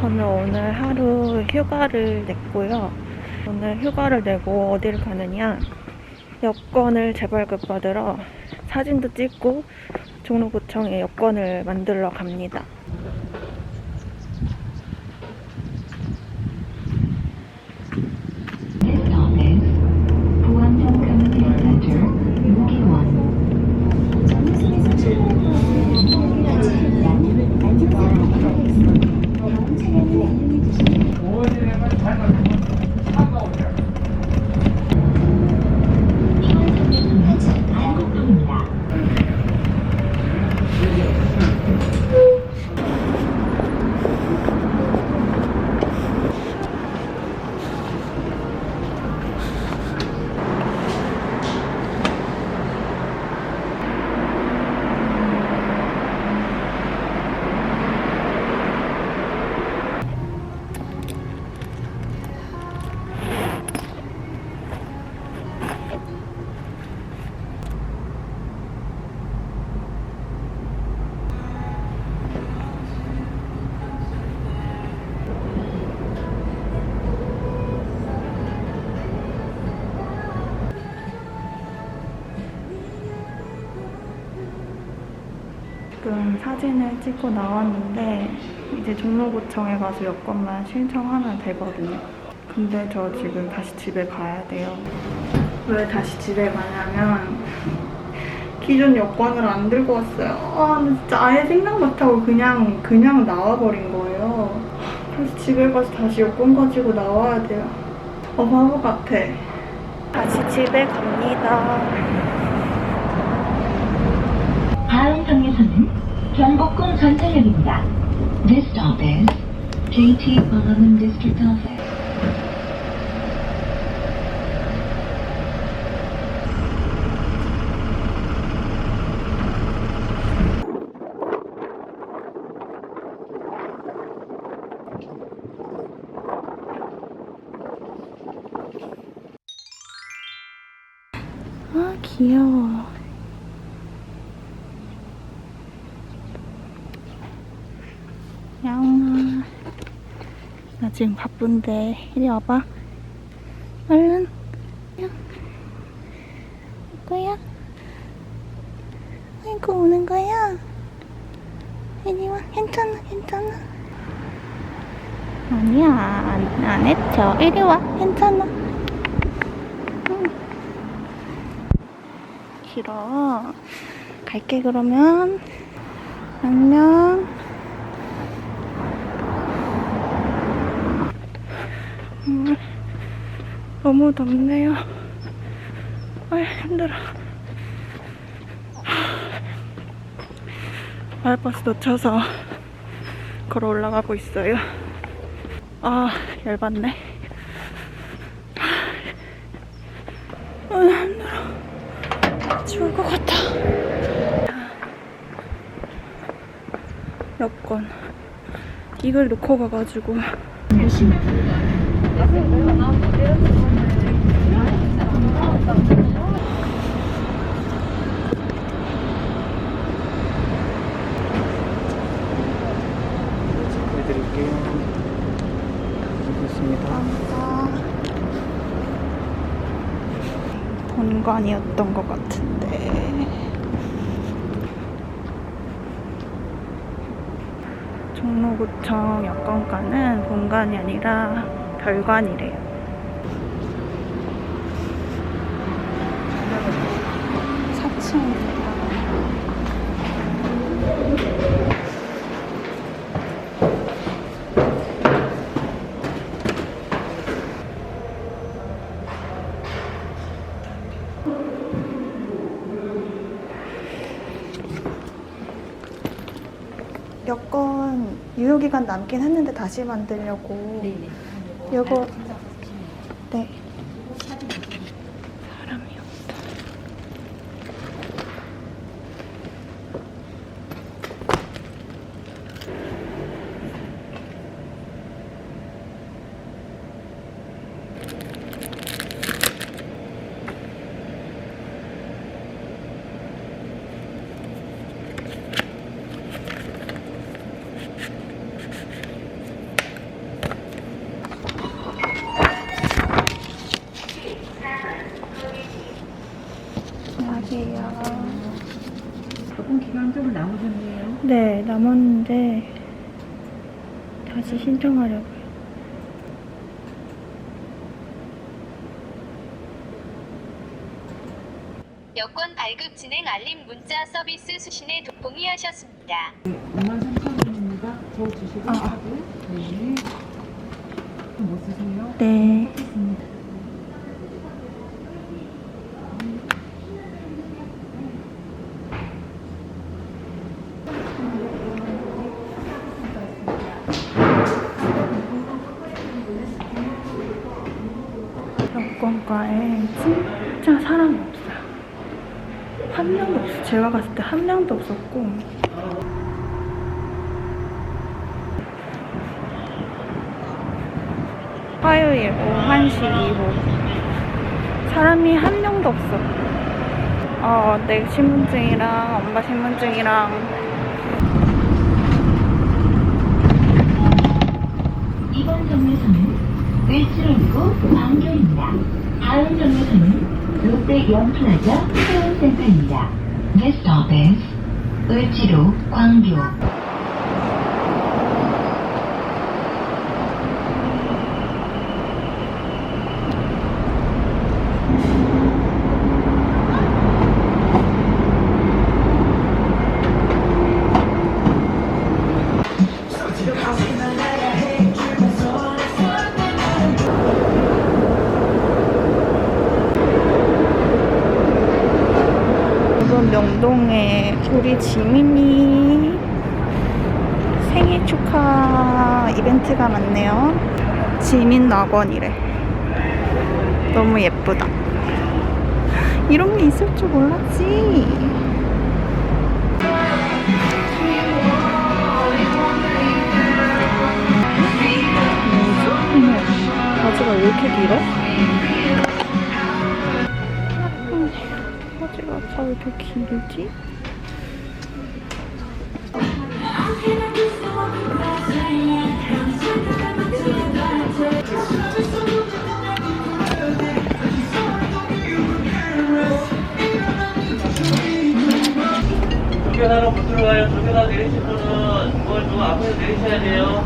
저는 오늘 하루 휴가를 냈고요. 오늘 휴가를 내고 어디를 가느냐? 여권을 재발급 받으러 사진도 찍고 종로구청에 여권을 만들러 갑니다. 지금 사진을 찍고 나왔는데 이제 종로구청에 가서 여권만 신청하면 되거든요. 근데 저 지금 다시 집에 가야 돼요. 왜 다시 집에 가냐면 기존 여권을 안 들고 왔어요. 아, 진짜 아예 생각 못하고 그냥 그냥 나와버린 거예요. 그래서 집에 가서 다시 여권 가지고 나와야 돼요. 어, 바보 같아. 다시 집에 갑니다. 다음 정류소는 경복궁 전철역입니다. This stop is JT Balamun District Office. 아, 귀여워. 야옹아. 나 지금 바쁜데, 이리 와봐. 얼른. 야. 거야? 아이고, 오는 거야? 이리 와. 괜찮아, 괜찮아. 아니야, 안, 안 해쳐. 이리 와. 괜찮아. 응. 싫어. 갈게, 그러면. 안녕. 너무 덥네요. 아, 힘들어. 마을버스 놓쳐서 걸어 올라가고 있어요. 아, 열받네. 아, 힘들어. 죽을 것 같아. 여권. 이걸 놓고 가가지고. 해드릴게요. 알겠습니다. 본관이었던 것 같은데. 종로구청 여권과는 본관이 아니라 별관이래요. 사층입니다. 여권 유효기간 남긴 했는데 다시 만들려고. 네네. 요거 네, 남았는데 다시 신청하려고요. 여권 발급 진행 알림 문자 서비스 수신에 동의하셨습니다. 5만 3천 원입니다. 저 주시고 아. 하고 네. 못 쓰세요? 네. 했습니다. 여권과에 진짜 사람이 없어요. 한 명도 없어요. 제가 갔을 때 한 명도 없었고. 화요일 오후 1시 2분. 사람이 한 명도 없어. 어, 내 신분증이랑 엄마 신분증이랑 이번 정류소는 을지로이고 광교입니다. 다음 정류소는 롯데 영플라자 수원센터입니다. This stop is 을지로 광교. 우리 지민이 생일 축하 이벤트가 많네요. 지민 낙원이래. 너무 예쁘다. 이런 게 있을 줄 몰랐지. 바지가 왜 이렇게 길어? 바지가 다왜 이렇게 길지? 조교사로 못 들어가요. 조교사 내리실 분은 이걸 좀 앞에서 내리셔야 돼요.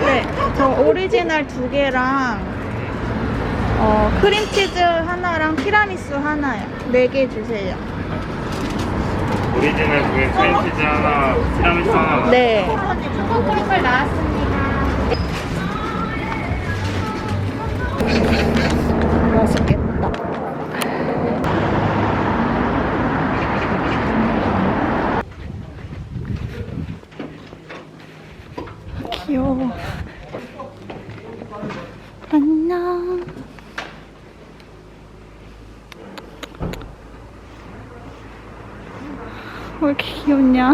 네, 저 오리지널 두 개랑 어, 크림치즈 하나랑 티라미수 하나요. 네 개 주세요. 오리지널 그게 크림치즈 하나, 티라미수 하나. 네. 맛있겠다. 귀여워. 안녕. 왜 이렇게 귀엽냐?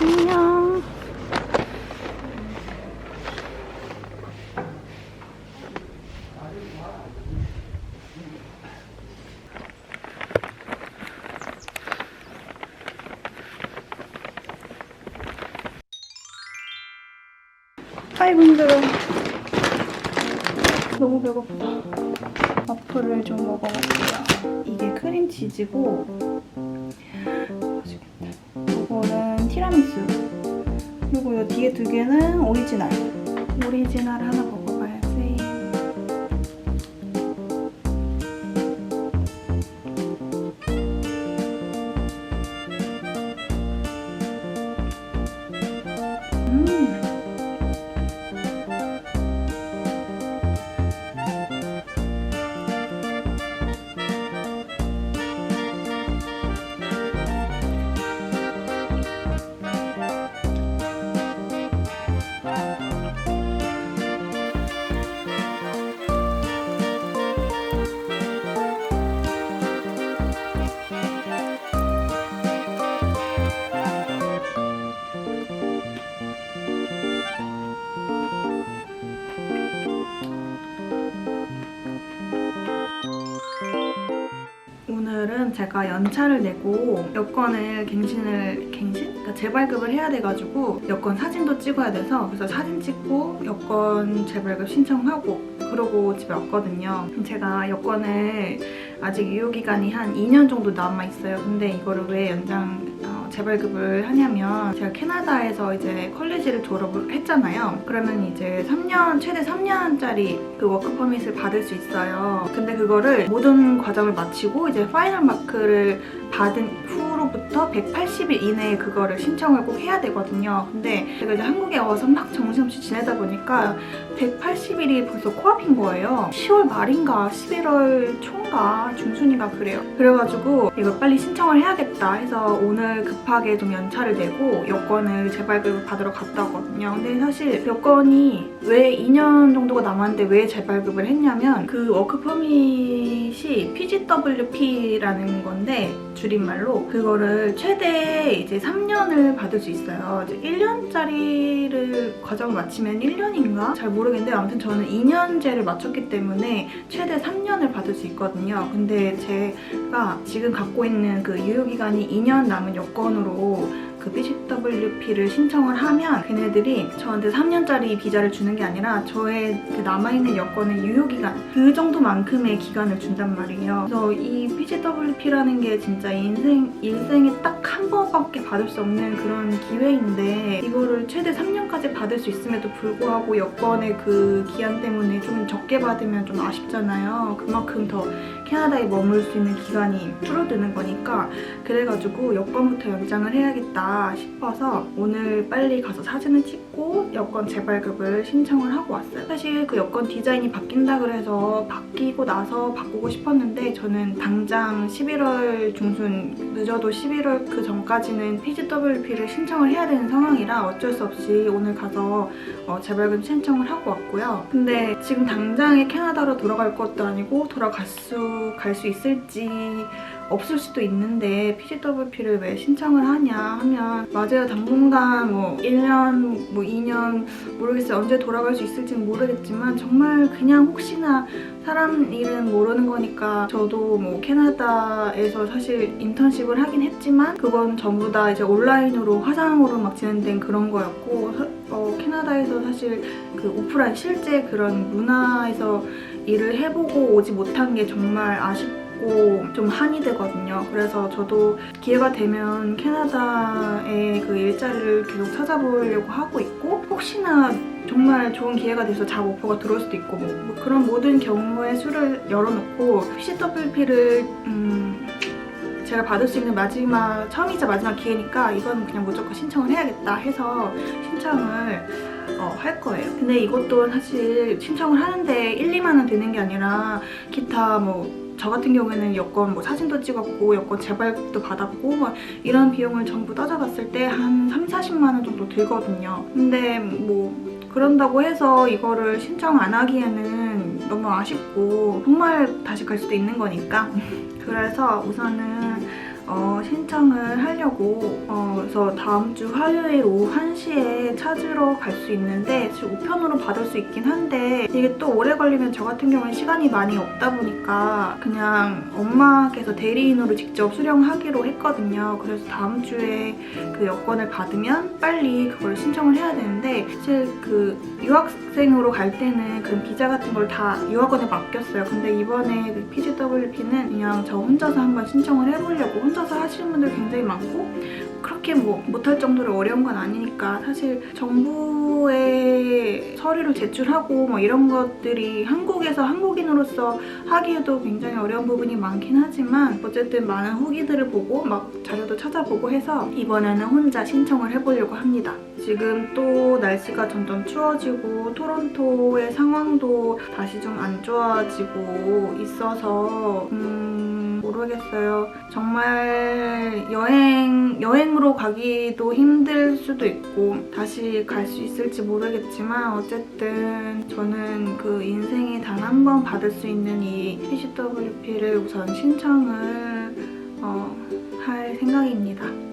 안녕. 아이고 힘들어. 너무 배고프다. 와플을 좀 먹어볼게요. 이게 크림치즈고. 이거는 티라미수. 그리고 이 뒤에 두 개는 오리지널. 오리지널 하나 먹어봐야지. 음. 제가 연차를 내고 여권을 갱신을 갱신? 그러니까 재발급을 해야 돼가지고 여권 사진도 찍어야 돼서 그래서 사진 찍고 여권 재발급 신청하고 그러고 집에 왔거든요. 제가 여권을 아직 유효 기간이 한 2년 정도 남아 있어요. 근데 이거를 왜 연장 어, 재발급을 하냐면 제가 캐나다에서 이제 컬리지를 졸업을 했잖아요. 그러면 이제 3년 최대 3년짜리 그 워크 퍼밋을 받을 수 있어요. 근데 그거를 모든 과정을 마치고 이제 파이널 마크를 받은 후로부터 180일 이내에 그거를 신청을 꼭 해야 되거든요. 근데 제가 이제 한국에 와서 막 정신없이 지내다 보니까 180일이 벌써 코앞인 거예요. 10월 말인가 11월 초인가 중순인가 그래요. 그래가지고 이거 빨리 신청을 해야겠다 해서 오늘 급하게 좀 연차를 내고 여권을 재발급을 받으러 갔다 왔거든요. 근데 사실 여권이 왜 2년 정도가 남았는데 왜 재발급을 했냐면 그 워크 퍼밋이 PGWP라는 건데 줄임말로 그거를 최대 이제 3년을 받을 수 있어요. 이제 1년짜리를 과정을 마치면 1년인가? 잘 모르겠 는데 아무튼 저는 2년제를 마쳤기 때문에 최대 3년을 받을 수 있거든요. 근데 제가 지금 갖고 있는 그 유효기간이 2년 남은 여권으로 그 PCWP를 신청을 하면 걔네들이 저한테 3년짜리 비자를 주는 게 아니라 저의 그 남아있는 여권의 유효기간 그 정도만큼의 기간을 준단 말이에요. 그래서 이 PCWP라는 게 진짜 인생, 인생에 딱 한 번밖에 받을 수 없는 그런 기회인데 이거를 최대 3년까지 받을 수 있음에도 불구하고 여권의 그 기한 때문에 좀 적게 받으면 좀 아쉽잖아요. 그만큼 더 캐나다에 머물 수 있는 기간이 줄어드는 거니까 그래가지고 여권부터 연장을 해야겠다 싶어서 오늘 빨리 가서 사진을 찍고 여권 재발급을 신청을 하고 왔어요. 사실 그 여권 디자인이 바뀐다 그래서 바뀌고 나서 바꾸고 싶었는데 저는 당장 11월 중순 늦어도 11월 그 전까지는 PGWP를 신청을 해야 되는 상황이라 어쩔 수 없이 오늘 가서 어, 재발급 신청을 하고 왔고요. 근데 지금 당장에 캐나다로 돌아갈 것도 아니고 돌아갈 수 갈 수 있을지 없을 수도 있는데 PGWP를 왜 신청을 하냐 하면 맞아요. 당분간 뭐 1년 뭐 2년 모르겠어요. 언제 돌아갈 수 있을지는 모르겠지만 정말 그냥 혹시나 사람 일은 모르는 거니까 저도 뭐 캐나다에서 사실 인턴십을 하긴 했지만 그건 전부 다 이제 온라인으로 화상으로 막 진행된 그런 거였고 어, 캐나다에서 사실 그 오프라인 실제 그런 문화에서 일을 해보고 오지 못한 게 정말 아쉽고 좀 한이 되거든요. 그래서 저도 기회가 되면 캐나다의 그 일자리를 계속 찾아보려고 하고 있고 혹시나 정말 좋은 기회가 돼서 잡 오퍼가 들어올 수도 있고 뭐, 뭐 그런 모든 경우의 수를 열어놓고 PCWP를 음, 제가 받을 수 있는 마지막 처음이자 마지막 기회니까 이건 그냥 무조건 신청을 해야겠다 해서 신청을 어, 할 거예요. 근데 이것도 사실 신청을 하는데 1, 2만 원 드는 게 아니라 기타 뭐 저 같은 경우에는 여권 뭐 사진도 찍었고 여권 재발급도 받았고 막 이런 비용을 전부 따져봤을 때 한 3, 40만 원 정도 들거든요. 근데 뭐 그런다고 해서 이거를 신청 안 하기에는 너무 아쉽고 정말 다시 갈 수도 있는 거니까 그래서 우선은 어, 신청을 하려고 어, 그래서 다음 주 화요일 오후 1시에 찾으러 갈 수 있는데 지금 우편으로 받을 수 있긴 한데 이게 또 오래 걸리면 저 같은 경우는 시간이 많이 없다 보니까 그냥 엄마께서 대리인으로 직접 수령하기로 했거든요. 그래서 다음 주에 그 여권을 받으면 빨리 그걸 신청을 해야 되는데 사실 그 유학생으로 갈 때는 그런 비자 같은 걸 다 유학원에 맡겼어요. 근데 이번에 그 PGWP는 그냥 저 혼자서 한번 신청을 해보려고 혼자서 하시는 분들 굉장히 많고 그렇게 뭐 못할 정도로 어려운 건 아니니까 사실 정부에 서류를 제출하고 뭐 이런 것들이 한국에서 한국인으로서 하기에도 굉장히 어려운 부분이 많긴 하지만 어쨌든 많은 후기들을 보고 막 자료도 찾아보고 해서 이번에는 혼자 신청을 해보려고 합니다. 지금 또 날씨가 점점 추워지고 토론토의 상황도 다시 좀 안 좋아지고 있어서 음 모르겠어요. 정말 여행 여행으로 가기도 힘들 수도 있고 다시 갈 수 있을지 모르겠지만 어쨌든 저는 그 인생에 단 한 번 받을 수 있는 이 PCWP를 우선 신청을 어, 할 생각입니다.